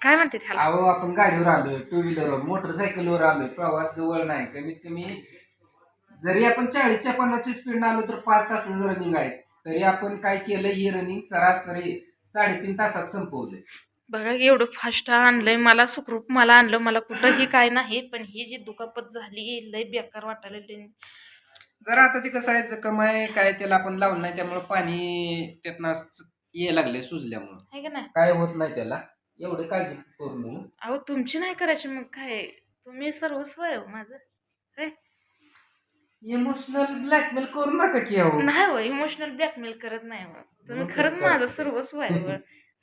काय म्हणते त्याला? अहो आपण गाडीवर आलोय टू व्हीलरवर मोटरसायकलवर आलोय प्रवास जवळ नाही कमीत कमी जरी आपण चाळीसच्या पन्नासची स्पीड आलो तर पाच तासाचं रनिंग आहे. तरी आपण काय केलं ही रनिंग सरासरी साडेतीन तासात संपवलंय. बघा एवढं फास्ट आणलंय मला सुखरूप मला आणलं मला कुठंही काय नाही पण ही जी दुखापत झाली लय बेकार वाटायला लागली. जरा आता ते कसं आहे जखम आहे काय त्याला आपण लावलं नाही त्यामुळे पाणी त्यातनं यायला लागले सुजल्यामुळं. आहे का नाही? काय होत नाही त्याला. एवढं काळजी करू नको अहो तुमची नाही करायची मग काय? तुम्ही सर्वस्व आहे हो माझं. हे? इमोशनल ब्लॅकमेल करू नका की अहो. नाही हो इमोशनल ब्लॅकमेल करत नाही हो. तुम्ही मग खरंच कसं माझं? सर्वस्व आहे हो.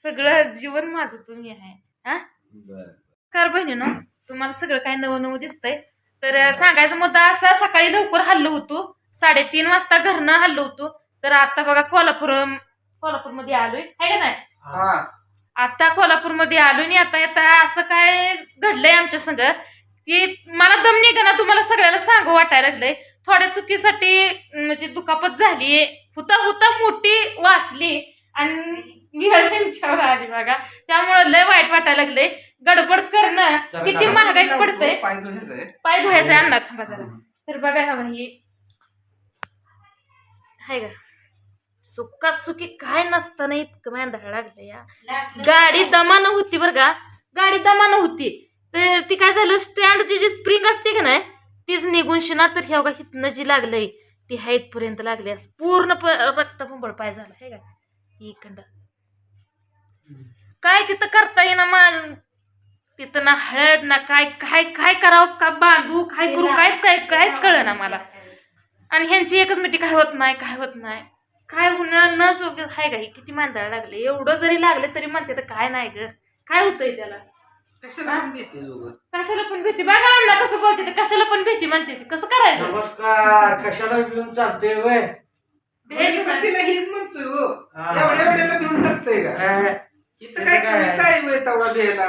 सगळं जीवन माझं तुम्ही आहे हा? बरं. कार बहिणीनो तुम्हाला सगळं काय नवं नवं दिसतंय. तर अं, सांगायचा मुद्दा असा सकाळी लवकर हल्लो होतो. साडेतीन वाजता घरनं हल्लो होतो. तर आता बघा कोल्हापूर कोल्हापूरमध्ये आलोय. आहे का नाही? हा. आता कोल्हापूरमध्ये आलो आणि आता येता असं काय घडलंय आमच्या संग? की मला दम निघा तुम्हाला सगळ्याला सांगू वाटायला लागलंय? थोड्या चुकीसाठी म्हणजे दुखापत झाली हुता हुता मोठी वाचली आणि त्यांच्यावर आली बघा. त्यामुळं लय वाईट वाटायला लागलंय. गडबड करणं किती महागाईत पडतंय. पाय धुवायचं थांबा जरा. तर बघा हा ही हाय का सुक्का सुकी काय नसताना इतकं मांदाळ लागलं या. गाडी दमानं होती बरं का? गाडी दमानं होती तर ती काय झालं स्टँडची जी स्प्रिंग असते का नाही तीच निघून शिना तर ह्या हिथनं जी लागलंय ती ह्या इथपर्यंत लागली असं. पूर्ण रक्त पंबळ पाय झाला हे का? इकडं. काय तिथं करता येईना मा तिथं ना हळद ना काय काय काय करावं का बांधू काय करू कायच काय कायच कळ ना मला. आणि ह्यांची एकच मिठी काय होत नाही काय होत नाही. काय होणार न चुक हाय का? ही किती मांदाळ लागले. एवढं जरी लागले तरी म्हणते तर काय नाही ग. काय होतंय त्याला? कशाला पण जोगं कशाला पण भीती? बघा अण्णा कसं बोलते ते. कशाला पण भीती म्हणते ती. कसं करायचं? नमस्कार. कशाला घेऊन चालते वय? भेटायचं मी पण नाही. तिला हीच म्हणतोय हो. हा. एवढ्या एवढ्याला घेऊन चालतंय का? काय? इथं काय काय? आहे? तवा लिहायला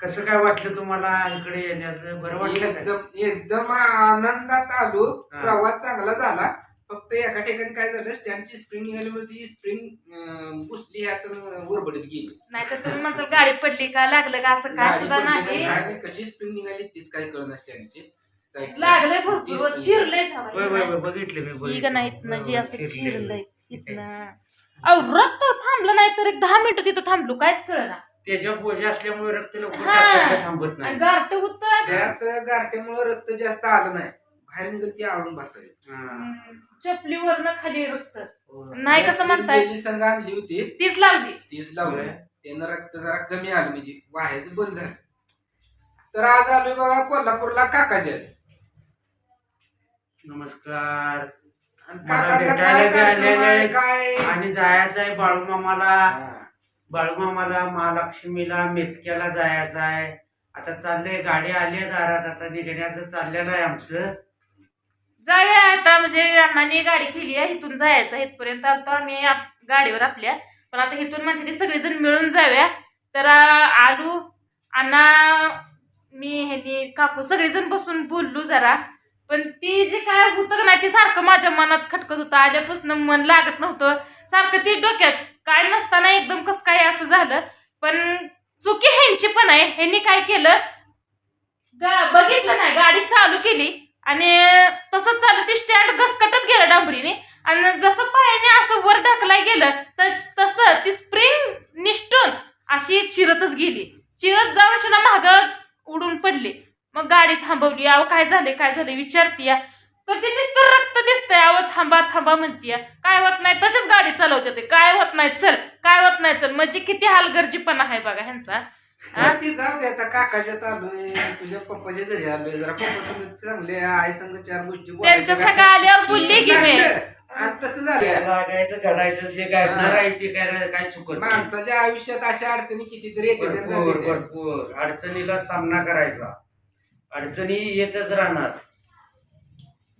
कसं काय वाटलं तुम्हाला इकडे येण्याचं? बरं वाटलं एकदम एकदम आनंदात आलो. हा. प्रवास चांगला झाला. फक्त एका ठिकाणी काय झालं स्टँडची स्प्रिंग निघाल्यामुळे ती स्प्रिंग पुसली ह्यात उरबडीत गेली. नाही तर तुम्ही म्हणसाल गाडी पडली का लागलं का असं काय सुद्धा नाही. कशी स्प्रिंग निघाली तीच काही कळणार स्टँडची लागलंय भरपूर चिरलंय बघितले बघितले. नाही इथनं जी असं चिरले. चिरलंय इथनं. अहो रक्त थांबलं नाही तर एक दहा मिनिटं तिथं थांबलो कायच कळना. त्याच्या पोजा असल्यामुळे रक्त लवकर थांबत नाही. गारट होत. त्यात गारठ्यामुळे रक्त जास्त आलं नाही. बाहेर निघत ती आळून बसावी. हा. चपलीवरनं खाली रक्त. हो. नाही कसं म्हणताय? संघ आणली होती तीच लावली. तीच लावलं त्यानं रक्त जरा कमी आलं म्हणजे वाहायचं बंद झालं. तर आज आलोय बघा कोल्हापूरला काकाच्या नमस्कार. आणि मला काकाचा भेटायला काय बी कार्यक्रम आहे. काय? आणि जायचं आहे बाळूमामाला. हा. बाळूमामाला महालक्ष्मीला मेतक्याला जायचं आहे. आता चाललंय गाडी आली आहे दारात. आता निघण्याचं चाललेलं आहे आमचं. जाऊया आता. म्हणजे अण्णांनी गाडी केली आहे. इथून जायचं. इथपर्यंत आलतो आम्ही आप- गाडीवर आपल्या. पण आता इथून म्हणते ते सगळेजण मिळून जाऊया. तर आलू अण्णा मी ह्यानी काकू सगळेजण बसून बोललो जरा. पण ती जे काय होतं ना ते सारखं माझ्या मनात खटकत होतं. आल्यापासून मन लागत नव्हतं. सारखं ती डोक्यात काय नसताना एकदम कसं काय असं झालं. पण चुकी ह्यांची पण आहे. ह्यांनी काय केलं? गा बघितलं नाही. गाडी चालू केली. आणि तसंच चालू ती स्टँड घसकटत गेलं डांबरीने. आणि जसं पायाने असं वर ढकलाय गेलं तर तसं ती स्प्रिंग निष्ठून अशी चिरतच गेली. चिरत जाऊन शिना माग उडून पडली. मग गाडी थांबवली अहो काय झाले काय झाले विचारतीया. तर ती नुसतं रक्त दिसतंय अहो थांबा थांबा म्हणतीया. काय होत नाही तशीच गाडी चालवते ते. काय होत नाही चल काय होत नाही चल. म्हणजे किती हालगर्जीपणा आहे बघा ह्यांचा. हा? ती जाऊ दे आता काकाच्यात आलोय तुझ्या पप्पाच्या घरी आलोय जरा पप्पा संग चांगले आई संग चार गोष्टी त्यांच्या बोलायच्या. सगळ्या आल्यावर बोलली की मी लागलं. आणि तसं झालं लागायचं घडायचं जे घडणार आहे ते काय काय चुकत नाही. माणसाच्या आयुष्यात अशा अडचणी कितीतरी येतात आणि भरपूर जातात. भरपूर अडचणीला सामना करायचा अडचणी येतच राहणार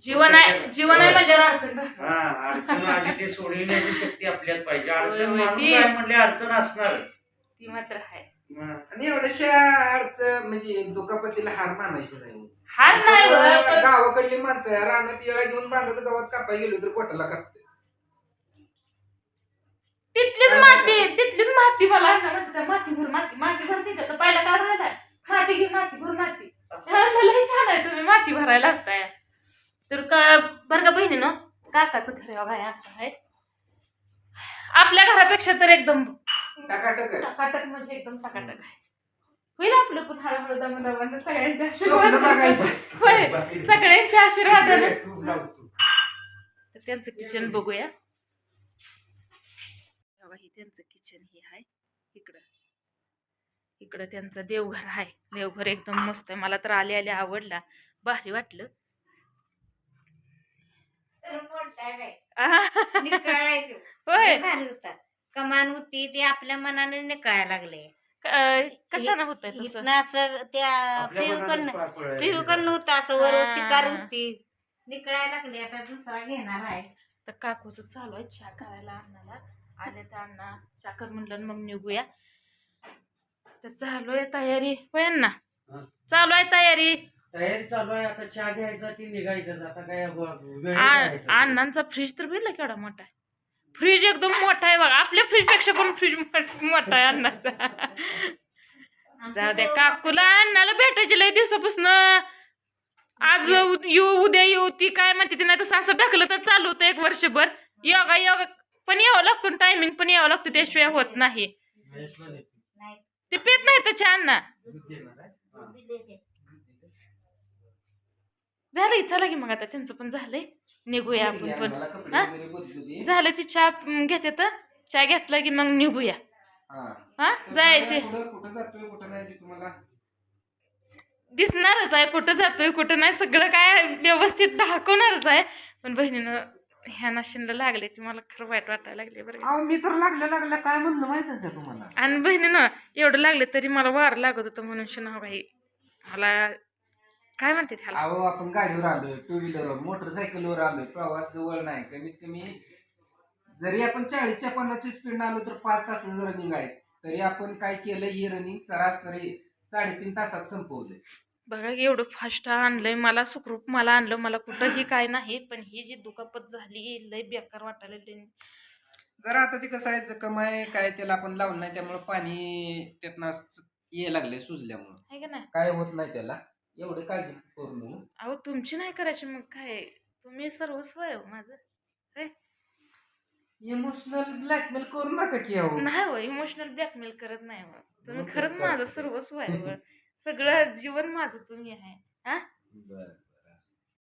जीवन आहे जीवन आहे म्हणजे अडचण नाही. हा अडचण आली ते सोडविण्याची शक्ती आपल्यात पाहिजे अडचण होय, होय, माणूस ती- आहे म्हणले अडचण असणारच ती मात्र आहे. आणि एवढ्याशा अडचण म्हणजे दुखापतीला हार मानायची नाही हार नाही गावाकडली माणसं रानात येळा घेऊन बांधाचं गावात कापाय गेलो तर पोटाला कापते. तिथलीच माती तिथलीच माती मला माती ना माती त्या मातीभर माती भर तिच्या तर पहिला कारण राहिला घे मातीभर माती भर माती. छान आहे तुम्ही माती भरायला लागताय. तर का बर का बहिणी ना काकाच घर बाय असं आहे. आपल्या घरापेक्षा तर एकदम टकाटक आहे. टकाटक म्हणजे एकदम टकाटक आहे. होईल आपलं पण हळूहळू दमदमानं सगळ्यांच्या स्वप्न बघायचे. आशीर्वाद होय सगळ्यांच्या आशीर्वादानं. तूप लावतो. तर त्यांचं किचन बघूया. बघा ही त्यांचं किचन हे आहे. इकडं. इकडं त्यांचं देवघर आहे. देवघर एकदम मस्त आहे. मला तर आले आले आवडला. भारी वाटलं. होय. भारी होता. कमान होती ते आपल्या मनाने निकळायला लागले. क- कशानं तसं? इथनं असं त्या पिवकल पिवकल नव्हतं असं वर. शिकार होती. निकळायला लागली आता दुसरा घेणार आहे. तर काकूचं चालू आहे चहा करायला अण्णाला आले तर अण्णा चहा कर म्हणलं मग निघूया. तर चालू आहे तयारी. होय ना हा. चालू आहे तयारी. तयारी चालू आहे आता चहा घ्यायचा ती निघायचं आता काय. अण्णांचा फ्रीज तर बघितला केवढा मोठा आहे. फ्रीज एकदम मोठा आहे बघा. आपल्या फ्रीजपेक्षा पण फ्रीज मोठा आहे अण्णाचा जाऊ द्या काकूला अण्णाला भेटायची लय दिवसापासून. आज येऊ उद्या येऊ ती काय म्हणते ती नाही तर असं टाकलं तर चालू होतं एक वर्षभर. योगा योगा पण यावं लागतो टायमिंग पण यावं लागतं त्याशिवाय होत नाही. ते पेत नाही त्याच्या अण्णा दूध देणार आहे? हा. दिले ते. झालंय चला की मग आता. त्यांचं पण झालंय. निघूया आपण पण. हा? झालं ती चहा घेते तर. चहा घेतला की मग निघूया. हा. जायचे. दिसणारच आहे कुठं जातोय कुठं नाही सगळं काय व्यवस्थित दाखवणारच आहे. पण बहिणीनं ह्या नाशिनला लागले ती मला खरं वाईट वाटायला लागले बरं मी तर लागल्या लागल्या काय म्हणलं माहीत का तुम्हाला? आणि बहिणीनं एवढं लागले तरी मला वार लागत होतं म्हणून शिना बाई मला काय म्हणते त्याला? अहो आपण गाडीवर आलोय टू व्हीलरवर मोटरसायकलवर आलोय प्रवास जवळ नाही कमीत कमी जरी आपण चाळीसच्या पन्नासची स्पीड आलो तर पाच तासाचं रनिंग आहे. तरी आपण काय केलं ही रनिंग सरासरी साडेतीन तासात संपवले. बघा एवढं फास्ट आणलंय मला सुखरूप मला आणलं मला कुठंही काय नाही पण ही जी दुखापत झाली लय बेकार वाटायला लागली. जरा आता ते कसं आहे जखम आहे काय त्याला आपण लावलं नाही त्यामुळे पाणी त्यातनं यायला लागले सुजल्यामुळं. आहे का नाही? काय होत नाही त्याला. एवढी काळजी करू नको अहो तुमची नाही करायची मग काय? तुम्ही सर्वस्व आहे हो माझं? इमोशनल ब्लॅकमेल करू नका की अहो. नाही हो इमोशनल ब्लॅकमेल करत नाही हो. तुम्ही मग खरंच कसं माझं? सर्वस्व आहे हो. सगळं जीवन माझं तुम्ही आहे. हा? बरं.